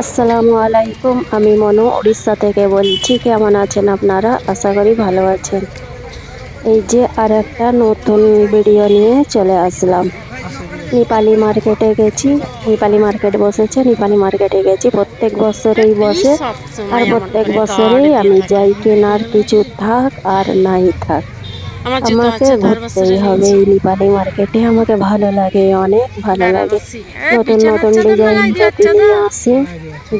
আসসালামু আলাইকুম আমি মনু উড়িষ্যা থেকে বলছি কেমন আছেন আপনারা? আশা করি ভালো আছেন। এই যে আর একটা নতুন ভিডিও নিয়ে চলে আসলাম। নেপালি মার্কেটে গেছি নেপালি মার্কেট বসেছে নেপালি মার্কেটে গেছি। প্রত্যেক বছরেই বসে আর প্রত্যেক বছরেই আমি যাই কেনার কিছু থাক আর নাই থাক। আমাকে ঘুরতেই হবে এই নেপালি মার্কেটে আমাকে ভালো লাগে অনেক ভালো লাগে। নতুন নতুন ডিজাইন যদি নিয়ে আসে।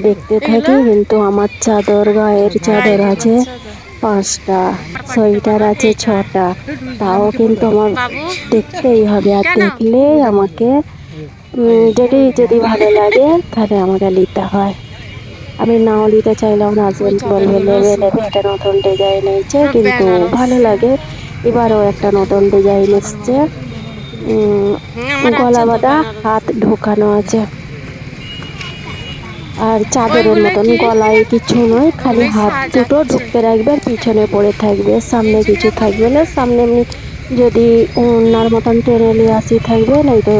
দেখতে থাকি কিন্তু আমার চাদর গায়ের চাদর আছে পাঁচটা সোয়েটার আছে ছটা। তাও কিন্তু আমার দেখতেই হবে। আর? দেখলে আমাকে যদি যদি ভালো লাগে তাহলে আমাকে নিতে হয়। আমি নাও নিতে চাইলাম হাজবেন্ড বলবে নেবে নেবে এটা নতুন ডিজাইন এসেছে কিন্তু ভালো লাগে। এবারও একটা নতুন ডিজাইন এসছে। গলা বাঁধা হাত ঢোকানো আছে। আর চাদরের মতন গলায় কিছু নয় খালি হাত দুটো ঢুকতে রাখবে আর পিছনে পড়ে থাকবে সামনে কিছু থাকবে না সামনে এমনি যদি ওনার মতন টেনে নিয়ে আসি থাকবে নাই তো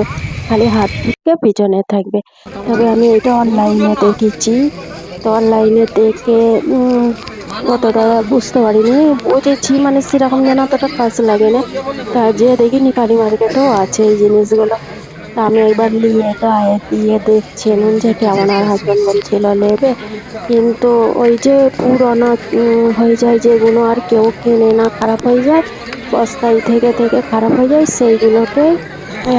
খালি হাত ঢুকে পিছনে থাকবে। তবে আমি এটা অনলাইনে দেখেছি। তো অনলাইনে দেখে অতটা বুঝতে পারিনি। বুঝেছি মানে সেরকম যেন অতটা কাজ লাগে না। তা যে দেখি নিপালি মার্কেটেও আছে এই জিনিসগুলো। আমি একবার নিয়ে গায়ে দিয়ে দেখছিলাম যে কেমন আর হাজব্যান্ড বলছিল নেবে? কিন্তু ওই যে পুরনো হয়ে যায় যেগুলো আর কেউ কেনে না খারাপ হয়ে যায় বস্তায় থেকে থেকে খারাপ হয়ে যায় সেইগুলোকে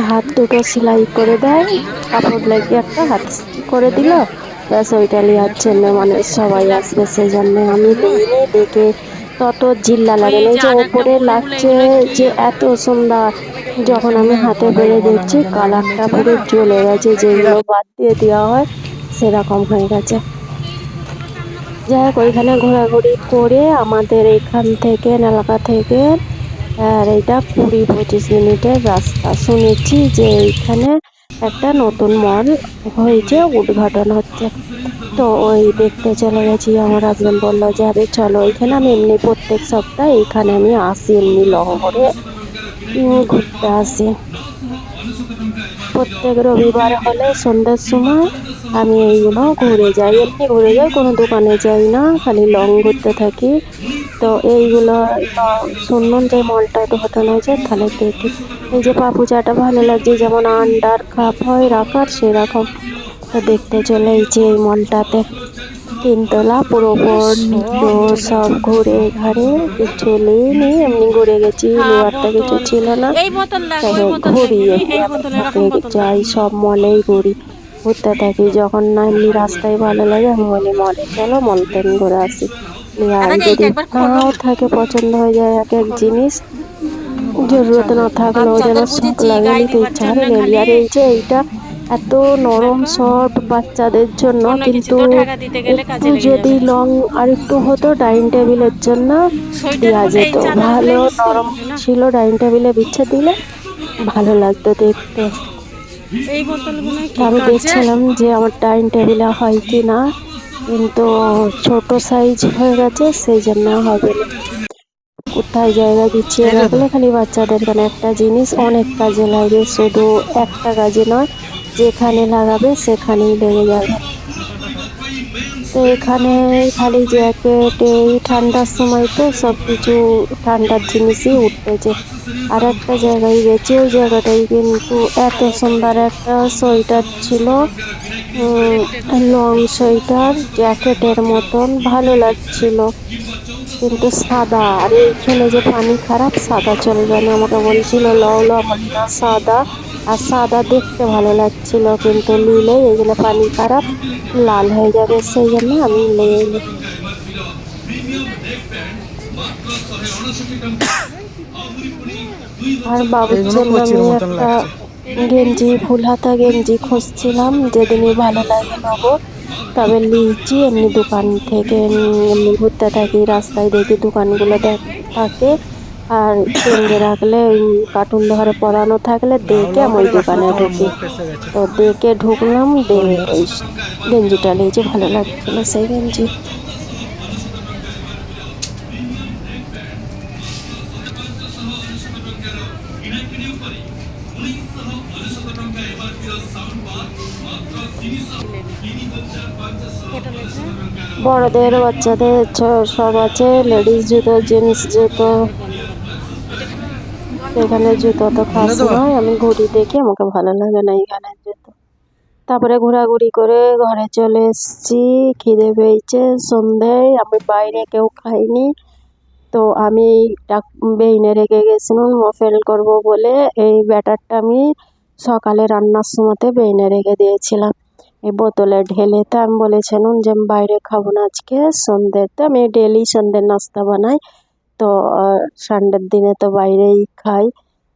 হাত দুটো সেলাই করে দেয় কাপড় লাগিয়ে একটা হাত করে দিল ব্যাস ওইটা নেওয়ার জন্য মানে সবাই আসবে সেই জন্য আমি দিইনি দেখে তত জিল্লা লাগে না। যে ওপরে লাগছে যে এত সুন্দর যখন আমি হাতে বেড়ে দেখছি, কালারটা পুরো চলে গেছে, যেগুলো বাদ দিয়ে দেওয়া হয়, সেরকম হয়ে গেছে। যাই হোক, ওইখানে ঘোরাঘুরি করে আমাদের এখান থেকে এলাকা থেকে, আর এটা কুড়ি পঁচিশ মিনিটের রাস্তা। শুনেছি যে এইখানে একটা নতুন মল হয়েছে, উদ্ঘাটন হচ্ছে। তো ওই দেখতে চলে গেছি, আমার হাজবেন্ড বলল যে, আরে চলো, ওইখানে আমি এমনি প্রত্যেক সপ্তাহে এখানে আমি আসি, এমনি লহরে। ঘুরতে আসি। প্রত্যেক রবিবার হলে সন্ধ্যার সময় আমি এইগুলো ঘুরে যাই। এমনি ঘুরে যাই, কোনো দোকানে যাই না, খালি লং ঘুরতে থাকি। তো এইগুলো শুনলাম যে মলটা উদ্ঘাটন হয়েছে, তাহলে দেখি। এই যে পাপু চাটা ভালো লাগছে, যেমন আন্ডার কাপ হয়, রাখার, সেরকম। দেখতে চলে এসেছি এই মলটাতে। তিনতলা পুরো ওপর নিচু সব ঘুরে ঘাড়ে কিছু নিইনি এমনি ঘুরে গেছি লোয়ারটা কিছু ছিল না। ঘুরি যাই সব মলেই ঘুরি। ঘুরতে থাকি যখন না এমনি রাস্তায় ভালো লাগে আমি বলি মলে চলো মল থেকে ঘুরে আসি। আর যদি। নাও থাকে পছন্দ হয়ে যায় এক এক জিনিস জরুরত না থাকলেও যেন শখ লাগে নিতে ইচ্ছা করে আর এই যে এইটা এত নরম সফট বাচ্চাদের জন্য কিন্তু একটু যদি লং আর একটু হতো ডাইনিং টেবিলের জন্য দেওয়া যেত। ভালো নরম ছিল ডাইনিং টেবিলে বিচ্ছে দিলে ভালো লাগতো দেখতে। আমি দেখছিলাম যে আমার ডাইনিং টেবিলে হয় কি না কিন্তু ছোট সাইজ হয়ে গেছে সেই জন্য হবে না। কোথায় জায়গা বিছিয়ে রাখলে খালি বাচ্চাদের কেন একটা জিনিস অনেক কাজে লাগে শুধু একটা কাজে নয় যেখানে লাগাবে সেখানেই লেগে যাবে। তো এখানে খালি জ্যাকেট এই ঠান্ডার সময় তো সব কিছু ঠান্ডার জিনিসই উঠতেছে। আর একটা জায়গায় গেছি, ওই জায়গাটায় কিন্তু এত সুন্দর একটা সোয়েটার ছিল লং সোয়েটার জ্যাকেটের মতন, ভালো লাগছিল। কিন্তু সাদা, আর এইখানে যে পানি খারাপ, সাদা চলবে না আমাকে বলছিল লও না সাদা। আর সাদা দেখতে ভালো লাগছিল কিন্তু নিলে এগুলো পানি খারাপ লাল হয়ে যাবে সেই জন্য আমি নিয়ে আর বাবুর জন্য আমি একটা গেঞ্জি ফুল হাতা গেঞ্জি খুঁজছিলাম যেদিনই ভালো লাগে নেব। তবে লিচি এমনি দোকান থেকে এমনি ঘুরতে থাকি রাস্তায় দেখি দোকানগুলো দেখ- থাকে। আর কিনে রাখলে কার্টুন ধরে পরানো থাকলে দেখে আমি ওই দোকানে ঢুকি। তো দেখে ঢুকলাম ওই গেঞ্জিটা নিয়েছি ভালো লাগছিল সেই গেঞ্জি। বড়দের, বাচ্চাদের সব আছে লেডিস জুতো জেন্টস জুতো। এখানে জুতো তো খাস নয় আমি ঘুরি দেখি আমাকে ভালো লাগে না এখানে জুতো। তারপরে ঘোরাঘুরি করে ঘরে চলে এসেছি খিদে পেয়েছে সন্ধ্যায় আমি বাইরে কেউ খাইনি। তো আমি ডাক বেইনে রেখে গেছিলাম মফেল করব বলে এই ব্যাটারটা আমি সকালে রান্নার সময়তে বেইনে রেখে দিয়েছিলাম। এই বোতলে ঢেলে তো আমি বলেছিলাম যে আমি বাইরে খাব না আজকে সন্ধ্যেতে আমি ডেলি সন্ধ্যের নাস্তা বানাই। তো সানডের দিনে তো বাইরেই খাই।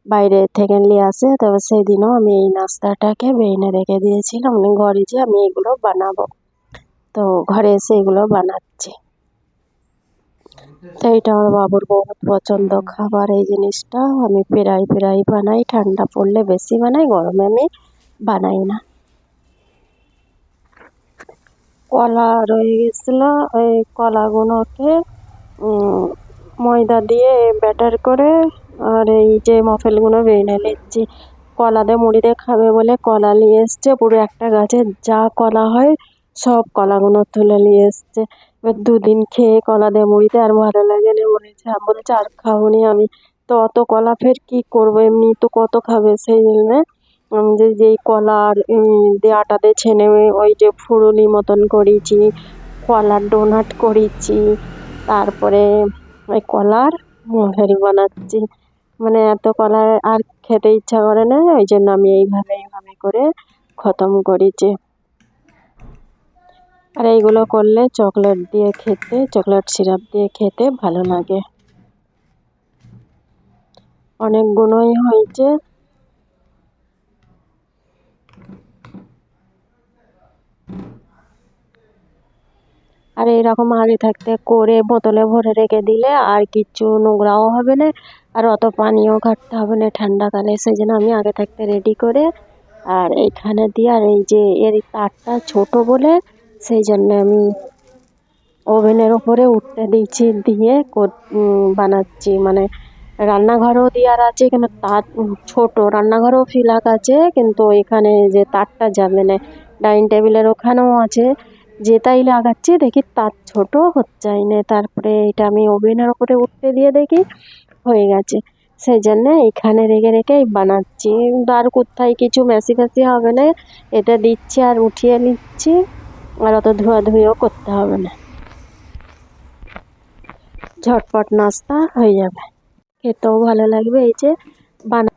বাইরে থেকে নিয়ে আসে, তবে সেই দিনও আমি এই নাস্তাটাকে বেইনে রেখে দিয়েছিলাম। ঘরে যে আমি এগুলো বানাবো। তো ঘরে এসে এগুলো বানাচ্ছি। তো এটা আমার বাবুর বহুত পছন্দ খাবার, এই জিনিসটা। আমি প্রায় প্রায় বানাই, ঠান্ডা পড়লে বেশি বানাই, গরমে আমি বানাই না। কলা রয়ে গেছিল, ওই কলাগুলোকে ময়দা দিয়ে ব্যাটার করে আর এই যে মফেলগুলো বেনে নিচ্ছি। কলা দিয়ে মুড়ি দিয়ে খাবে বলে কলা নিয়ে এসছে। পুরো একটা গাছে যা কলা হয়, সব কলাগুলো তুলে নিয়ে এসছে। এবার দুদিন খেয়ে কলা দিয়ে মুড়িতে আর ভালো লাগে না বলেছে বলেছে, আর খাব নি আমি। তো অত কলা ফের কি করব? এমনি তো কত খাবে সেই জন্য? আমি যে যেই দিয়ে আটা দিয়ে ছেনে ওই যে ফুরুলি মতন করেছি, কলার ডোনাট করেছি, তারপরে ওই কলার? মোহেরি বানাচ্ছি। মানে এত কলা আর খেতে ইচ্ছা করে না ওই জন্য আমি এইভাবে এইভাবে করে খতম করেছি। আর এইগুলো করলে চকলেট দিয়ে খেতে, চকলেট সিরাপ দিয়ে খেতে ভালো লাগে। অনেক গুণই হয়েছে। আর এরকম আগে থাকতে করে বোতলে ভরে রেখে দিলে আর কিছু নোংরাও হবে না, আর অত পানিও ঘাটতে হবে না ঠান্ডাকালে। সেই জন্য আমি আগে থাকতে রেডি করে আর এইখানে দিয়ে আর এই যে এর তারটা ছোট বলে সেই জন্য আমি ওভেনের ওপরে উঠতে দিচ্ছি, দিয়ে বানাচ্ছি। মানে রান্নাঘরও দেওয়ার আছে কিন্তু তার ছোট রান্নাঘরও ফিলাক আছে, কিন্তু এখানে যে তারটা যাবে না, ডাইনিং টেবিলের ওখানেও আছে। যেটাই লাগাচ্ছি দেখি তার ছোট হচ্ছে না। তারপরে এটা আমি ওভেনের ওপরে উঠতে দিয়ে দেখি হয়ে গেছে। সেই জন্যে এখানে রেখে রেখেই বানাচ্ছি। আর কোথায় কিছু মেশি ফেসি হবে না। এটা দিচ্ছি আর উঠিয়ে নিচ্ছি। আর অত ধোয়াধুয়িও করতে হবে না। ঝটপট নাস্তা হয়ে যাবে। খেতেও ভালো লাগবে এই যে বানা